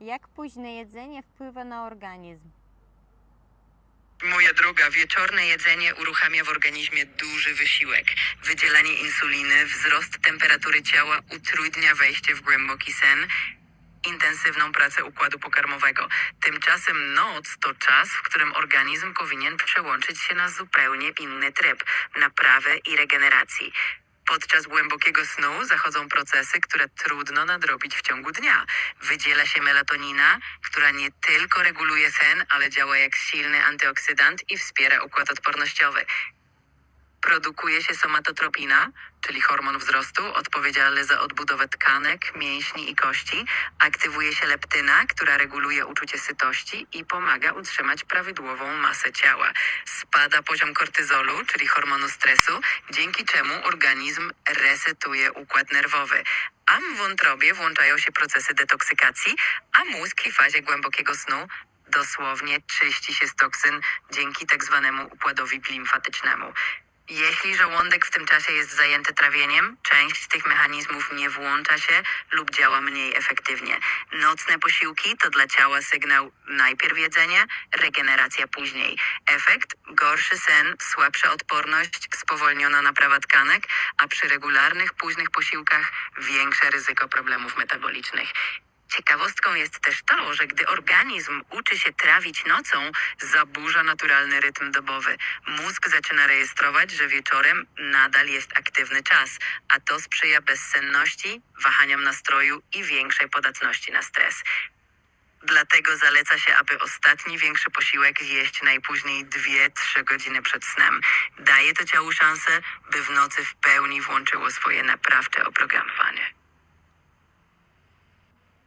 Jak późne jedzenie wpływa na organizm? Moja droga, wieczorne jedzenie uruchamia w organizmie duży wysiłek. Wydzielanie insuliny, wzrost temperatury ciała utrudnia wejście w głęboki sen, intensywną pracę układu pokarmowego. Tymczasem noc to czas, w którym organizm powinien przełączyć się na zupełnie inny tryb naprawy i regeneracji. Podczas głębokiego snu zachodzą procesy, które trudno nadrobić w ciągu dnia. Wydziela się melatonina, która nie tylko reguluje sen, ale działa jak silny antyoksydant i wspiera układ odpornościowy. Produkuje się somatotropina, czyli hormon wzrostu, odpowiedzialny za odbudowę tkanek, mięśni i kości. Aktywuje się leptyna, która reguluje uczucie sytości i pomaga utrzymać prawidłową masę ciała. Spada poziom kortyzolu, czyli hormonu stresu, dzięki czemu organizm resetuje układ nerwowy. A w wątrobie włączają się procesy detoksykacji, a mózg w fazie głębokiego snu dosłownie czyści się z toksyn dzięki tak zwanemu układowi limfatycznemu. Jeśli żołądek w tym czasie jest zajęty trawieniem, część tych mechanizmów nie włącza się lub działa mniej efektywnie. Nocne posiłki to dla ciała sygnał najpierw jedzenie, regeneracja później. Efekt gorszy sen, słabsza odporność, spowolniona naprawa tkanek, a przy regularnych późnych posiłkach większe ryzyko problemów metabolicznych. Ciekawostką jest też to, że gdy organizm uczy się trawić nocą, zaburza naturalny rytm dobowy. Mózg zaczyna rejestrować, że wieczorem nadal jest aktywny czas, a to sprzyja bezsenności, wahaniom nastroju i większej podatności na stres. Dlatego zaleca się, aby ostatni większy posiłek zjeść najpóźniej 2-3 godziny przed snem. Daje to ciału szansę, by w nocy w pełni włączyło swoje naprawcze oprogramowanie.